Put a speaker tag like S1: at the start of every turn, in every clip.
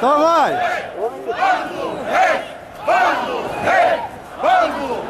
S1: Então vai! Vamos, rei! Vamos, rei! Vamos!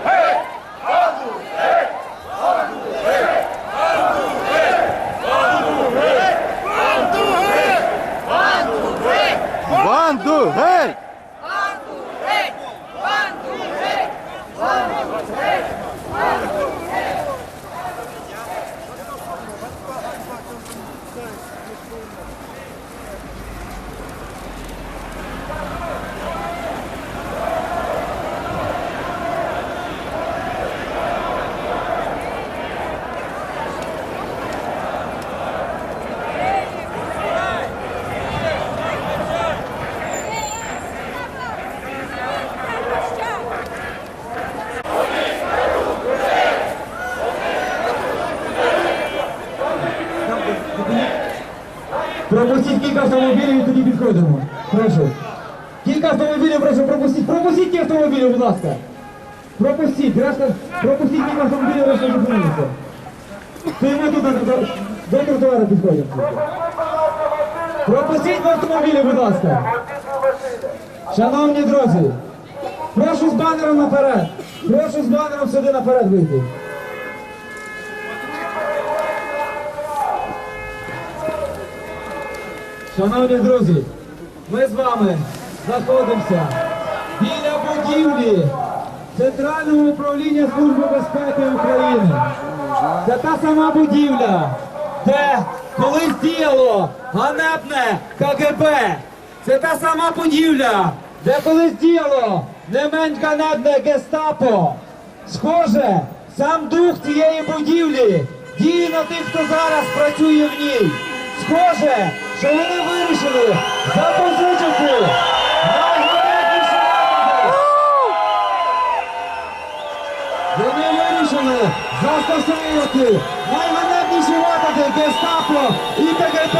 S1: І. Прошу. Кілька автомобілів, прошу пропустіть. Пропустіть ті автомобілі, будь ласка. Пропустіть, решта, пропустіть кілька автомобілів, решта зупинилися. Стоїмо тут до, до, до підходимо. Пропустіть автомобілі, будь ласка. Шановні друзі, прошу з банером наперед. Прошу з банером сюди наперед вийти. Шановні друзі, ми з вами знаходимося біля будівлі Центрального управління Служби безпеки України. Це та сама будівля, де колись діяло ганебне КГБ. Це та сама будівля, де колись діяло не менш ганебне гестапо. Схоже, сам дух цієї будівлі діє на тих, хто зараз працює в ній. Схоже, що вони вирішили запозичити методи. Вони вирішили застосовувати найганебніші методи гестапо і КГБ.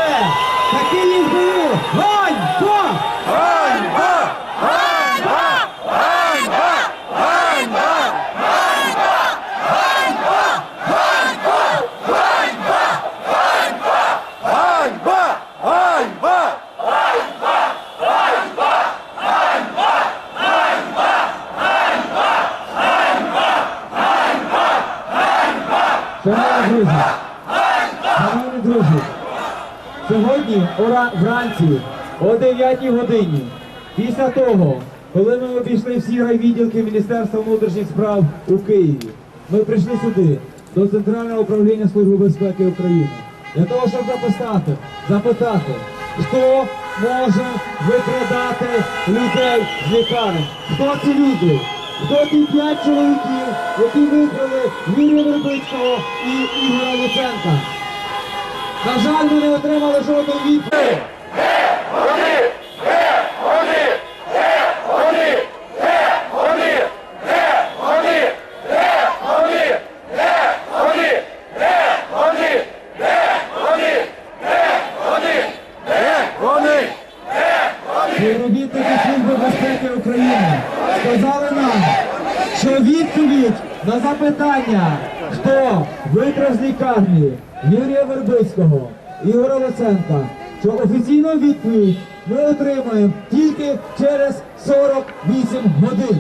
S1: Такий їх був. Ганьба! Друзі, шановні друзі, сьогодні вранці о 9 годині, після того, коли ми обійшли всі райвідділки Міністерства внутрішніх справ у Києві, ми прийшли сюди, до Центрального управління Служби безпеки України, для того, щоб записати, запитати, хто може викрадати людей з лікарень, хто ці люди, ті п'ять чоловіків, які вибрали Юрія Вербицького і Ігоря Луценка. На жаль, ми не отримали жодної відповіді.
S2: Вони!
S1: Співробітники Служби безпеки України сказали нам, що відповідь на запитання, хто викрав з лікарні Юрія Вербицького, Ігоря Луценка, що офіційну відповідь ми отримаємо тільки через 48 годин.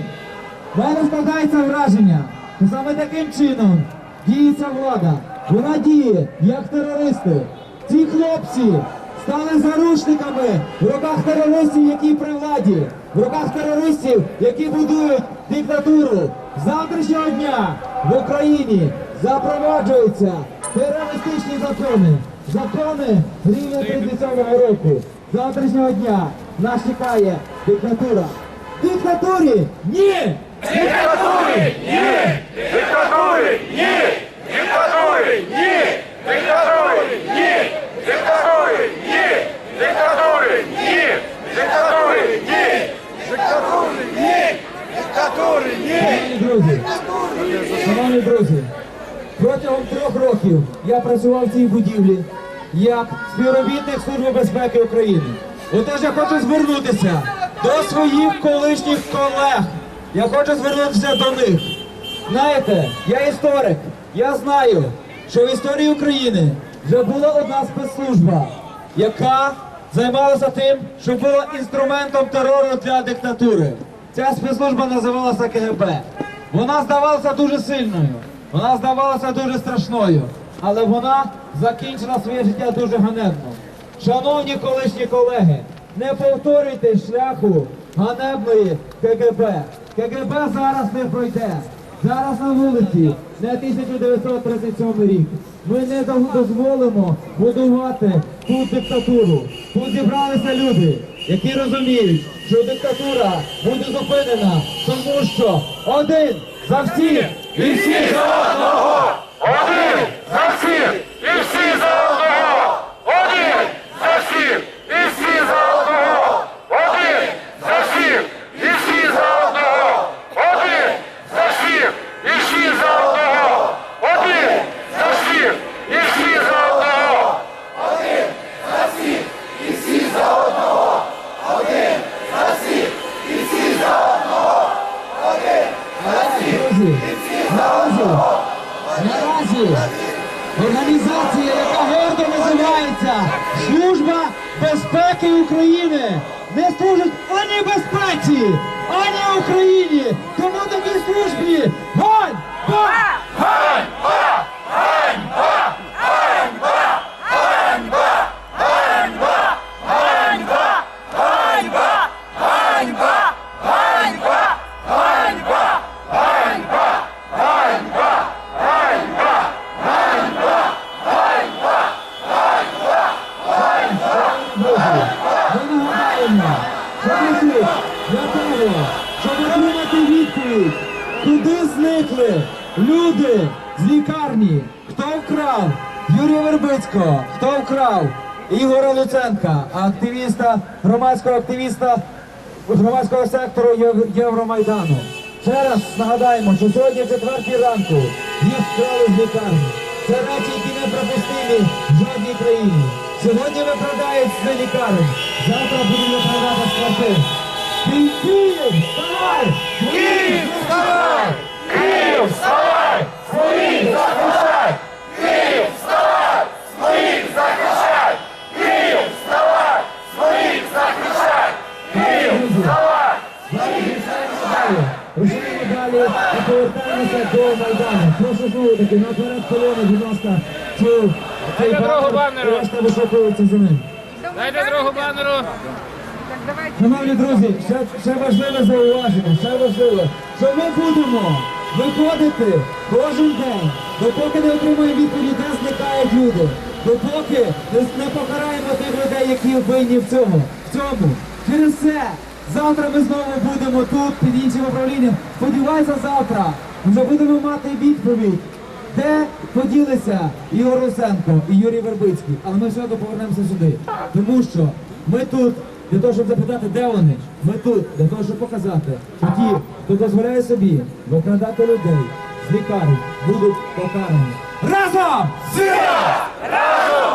S1: В мене складається враження, що саме таким чином діється влада. Вона діє як терористи. Ці хлопці стали заручниками в руках терористів, які при владі, в руках терористів, які будують диктатуру. З завтрашнього дня в Україні терористичні закони, закони рівня 37-го року. Завтрашнього дня нас чекає диктатура. Диктатурі ні!
S2: Диктатури! Ні! Диктатури! Ні! Диктатури! Ні! Диктатури! Ні! Диктатури! Ні! Диктатури! Ні! Диктатури! Ні! Диктатури! Ні! Диктатури! Ні!
S1: Шановні друзі, шановні друзі, протягом трьох років я працював в цій будівлі як співробітник Служби безпеки України. Отож я хочу звернутися до своїх колишніх колег. Я хочу звернутися до них. Знаєте, я історик, я знаю, що в історії України вже була одна спецслужба, яка займалася тим, що була інструментом терору для диктатури. Ця спецслужба називалася КГБ. Вона здавалася дуже сильною, вона здавалася дуже страшною, але вона закінчила своє життя дуже ганебно. Шановні колишні колеги, не повторюйте шляху ганебної КГБ. КГБ зараз не пройде. Зараз на вулиці не 1937 рік. Ми не дозволимо будувати тут диктатуру. Тут зібралися люди, які розуміють, що диктатура буде зупинена, тому що один за всіх і всі за одного.
S2: Один за всіх
S1: Юрія Вербицького, хто вкрав Ігоря Луценка, активіста, громадського активіста громадського сектору Євромайдану. Ще раз нагадаємо, що сьогодні в четвертій ранку їх вкрали з лікарні. Це речі, які неприпустимі в жодній країні. Сьогодні викрадають з лікарень, завтра будуть викрадати з квартир. Ки- Київ, вставай! Київ, вставай!
S2: Київ,
S1: Слухати, наперед колони, будь ласка, цю цей
S3: Дайте
S1: банер,
S3: банеру.
S1: решта вишукується за ним.
S3: Дайте другу банеру.
S1: Шановні друзі, ще, ще важливе зауваження, ще важливе, що ми будемо виходити кожен день, допоки не отримаємо відповіді, де зникають люди, допоки не, не покараємо тих людей, які винні в цьому. В цьому. Через це завтра ми знову будемо тут під іншим управлінням. Сподіваюся, завтра вже будемо мати відповідь. Де поділися Ігор Русенко і Юрій Вербицький? Але ми одно повернемося сюди. Тому що ми тут для того, щоб запитати, де вони. Ми тут для того, щоб показати, що ті, хто дозволяє собі викрадати людей з лікарень, будуть покарані. Разом!
S2: Сила! Разом!